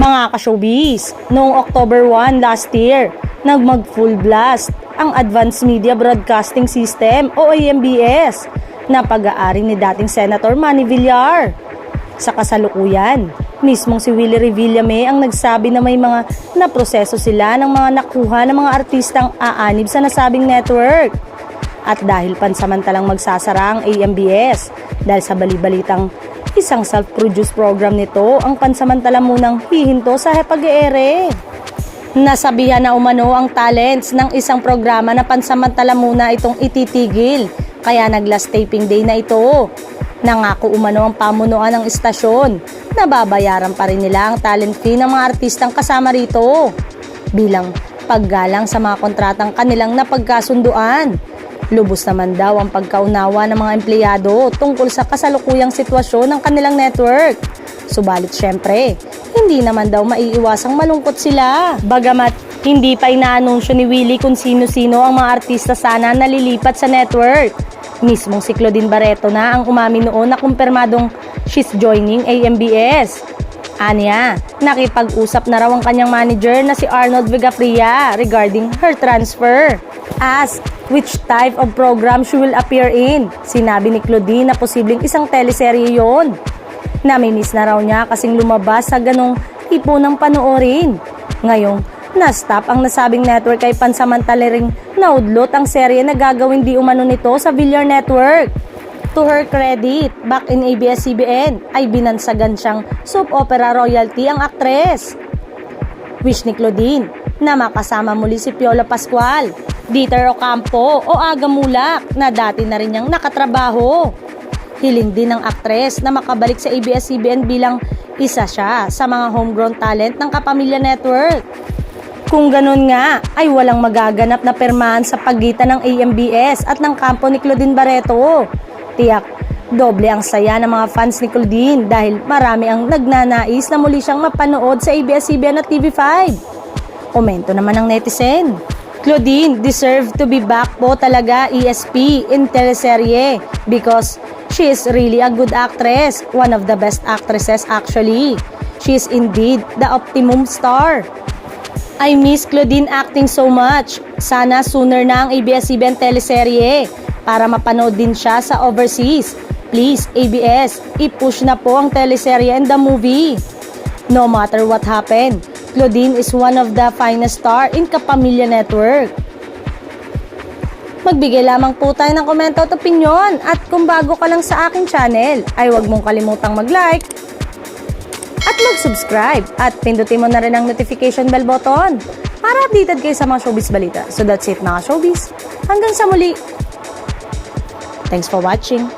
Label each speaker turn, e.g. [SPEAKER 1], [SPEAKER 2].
[SPEAKER 1] Mga ka-showbiz, noong October 1 last year, nagmag full blast ang Advanced Media Broadcasting System o AMBS na pag-aari ni dating Senator Manny Villar. Sa kasalukuyan, mismong si Willie Revillame ang nagsabi na may mga naproseso sila ng mga nakuha ng mga artistang aanib sa nasabing network. At dahil pansamantalang magsasara ang AMBS dahil sa balibalitang isang self-produced program nito ang pansamantala munang hihinto sa pag-eere. Nasabihan na umano ang talents ng isang programa na pansamantala muna itong ititigil kaya nag-last taping day na ito. Nangako umano ang pamunuan ng istasyon na babayaran pa rin nila ang talent fee ng mga artistang kasama rito bilang paggalang sa mga kontratang kanilang napagkasunduan. Lubos naman daw ang pagkaunawa ng mga empleyado tungkol sa kasalukuyang sitwasyon ng kanilang network. Subalit syempre, hindi naman daw maiiwasang malungkot sila. Bagamat hindi pa inaanunsyo ni Willie kung sino-sino ang mga artista sana nalilipat sa network. Mismong si Claudine Barreto na ang umamin noon na kumpirmadong she's joining AMBS. Anya, nakipag-usap na raw ang kanyang manager na si Arnold Vigafria regarding her transfer. Ask which type of program she will appear in. Sinabi ni Claudine na posibleng isang teleserye yon. Namimiss na raw niya kasing lumabas sa ganong tipo ng panoorin. Ngayong, na-stop ang nasabing network ay pansamantala ring naudlot ang serye na gagawin di umano nito sa Villar Network. To her credit, back in ABS-CBN ay binansagan siyang soap opera royalty ang aktres. Wish ni Claudine na makasama muli si Piolo Pascual, Dieter Ocampo o Aga Mulak na dati na rin niyang nakatrabaho. Hiling din ng aktres na makabalik sa ABS-CBN bilang isa siya sa mga homegrown talent ng Kapamilya Network. Kung ganun nga, ay walang magaganap na permahan sa pagitan ng AMBS at ng kampo ni Claudine Barreto. Tiyak, doble ang saya ng mga fans ni Claudine dahil marami ang nagnanais na muli siyang mapanood sa ABS-CBN at TV5. Komento naman ng netizen. Claudine deserve to be back po talaga ESP in teleserye because she is really a good actress, one of the best actresses actually. She is indeed the optimum star. I miss Claudine acting so much. Sana sooner na ang ABS-CBN teleserye para mapanood din siya sa overseas. Please, ABS, i-push na po ang teleserye and the movie. No matter what happened, Claudine is one of the finest star in Kapamilya Network. Magbigay lamang po tayo ng komento at opinion at kung bago ka lang sa aking channel ay huwag mong kalimutang mag-like at mag-subscribe at pindutin mo na rin ang notification bell button para updated kayo sa mga showbiz balita. So that's it mga showbiz. Hanggang sa muli. Thanks for watching.